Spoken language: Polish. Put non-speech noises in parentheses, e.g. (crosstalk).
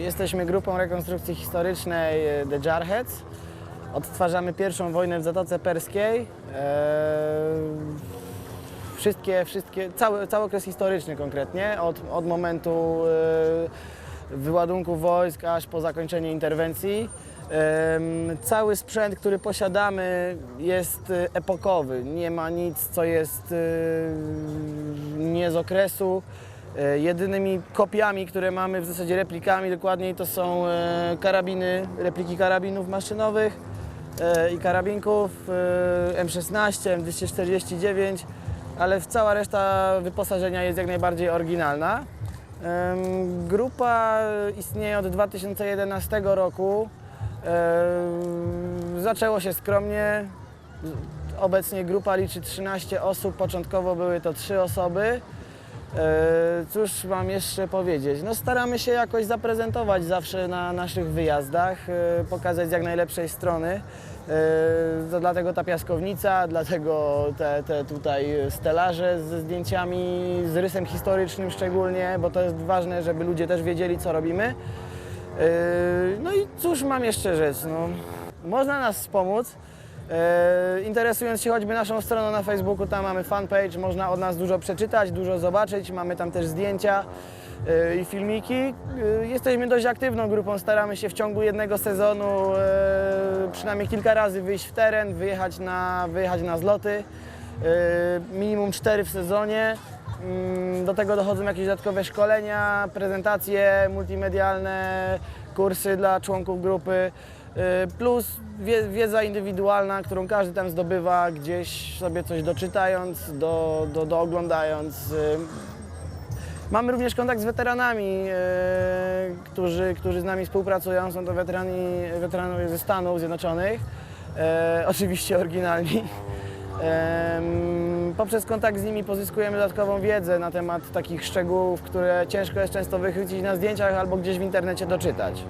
Jesteśmy grupą rekonstrukcji historycznej e, The Jarheads. Odtwarzamy pierwszą wojnę w Zatoce Perskiej. E, Wszystkie, wszystkie, cały, cały okres historyczny konkretnie, od, od momentu e, wyładunku wojsk aż po zakończenie interwencji. Cały sprzęt, który posiadamy jest epokowy. Nie ma nic, co jest nie z okresu. E, Jedynymi kopiami, które mamy, w zasadzie replikami dokładniej, to są e, karabiny, repliki karabinów maszynowych e, i karabinków e, M16, M249, ale cała reszta wyposażenia jest jak najbardziej oryginalna. Grupa istnieje od 2011 roku. Zaczęło się skromnie. Obecnie grupa liczy 13 osób, początkowo były to 3 osoby. E, Cóż mam jeszcze powiedzieć? No staramy się jakoś zaprezentować zawsze na naszych wyjazdach, e, pokazać z jak najlepszej strony. E, To dlatego ta piaskownica, dlatego te, te tutaj stelaże ze zdjęciami, z rysem historycznym szczególnie, bo to jest ważne, żeby ludzie też wiedzieli, co robimy. No i cóż mam jeszcze rzec? No, można nas wspomóc. E, Interesując się choćby naszą stroną na Facebooku, tam mamy fanpage, można od nas dużo przeczytać, dużo zobaczyć, mamy tam też zdjęcia e, i filmiki. E, Jesteśmy dość aktywną grupą, staramy się w ciągu jednego sezonu przynajmniej kilka razy wyjść w teren, wyjechać na, wyjechać na zloty. Minimum cztery w sezonie. Mm, Do tego dochodzą jakieś dodatkowe szkolenia, prezentacje multimedialne, kursy dla członków grupy, plus wie- wiedza indywidualna, którą każdy tam zdobywa, gdzieś sobie coś doczytając, do, do, dooglądając. y. Mamy również kontakt z weteranami, y, którzy, którzy z nami współpracują. Są to weterani, weteranowie ze Stanów Zjednoczonych, (laughs) oczywiście oryginalni. Poprzez kontakt z nimi pozyskujemy dodatkową wiedzę na temat takich szczegółów, które ciężko jest często wychwycić na zdjęciach albo gdzieś w internecie doczytać.